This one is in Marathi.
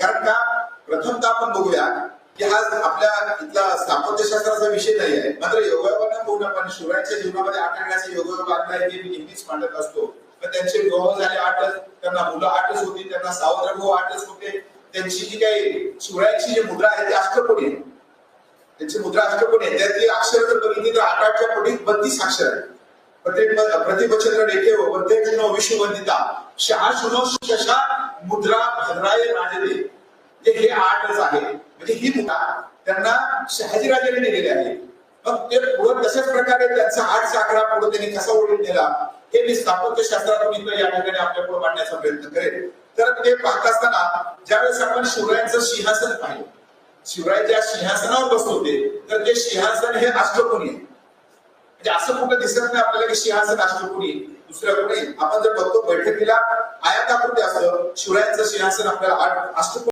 कारण का? प्रथमतः आपण बघूया की हा आपल्या इथला स्थापत्यशास्त्राचा विषय नाही आहे. मात्र योगायोगानं बघून आपण शिवरायांच्या जीवनामध्ये आठ आणण्याचे योगायोग आहे हे मी नेहमीच मांडत असतो. पण त्यांचे विवाह झाले आठच त्यांना मुलं आठच होती त्यांना सावत्र भाऊ आठच होते. त्यांची जी काही शिवरायांची जी मुद्रा आहे ती अष्टकोटी आहे त्यांची मुद्रा अष्टकोटी आहे त्यातली अक्षर जर बघितली तर आठ आठच्या कोटी बत्तीस अक्षर आहे प्रत्येक प्रतिपचंद्र डेके प्रत्येक विश्ववंदिता. शहा शुनो शशा मुद्रा भद्राय राजदे जे हे आठच आहे म्हणजे ही त्यांना शहाजीराजांनी दिलेली आहे. मग ते पुढे तशाच प्रकारे त्यांचा आठ आकडा पुढे त्यांनी कसा ओढून नेला हे मी स्थापत्य शास्त्रात इथं या ठिकाणी आपल्या पुढे मांडण्याचा प्रयत्न करेन. तर ते पाहत असताना ज्यावेळेस आपण शिवरायांचं सिंहासन पाहिलं शिवराय ज्या सिंहासनावर बसत होते तर ते सिंहासन हे अष्टकोणी आहे. म्हणजे असं कुठं दिसत नाही आपल्याला की सिंहासन अष्टकोणी दुसऱ्या कुठे आपण जर बघतो बैठकीला आयताकृती असतं शिवरायांचं सिंहासन आपल्याला अष्टकोणी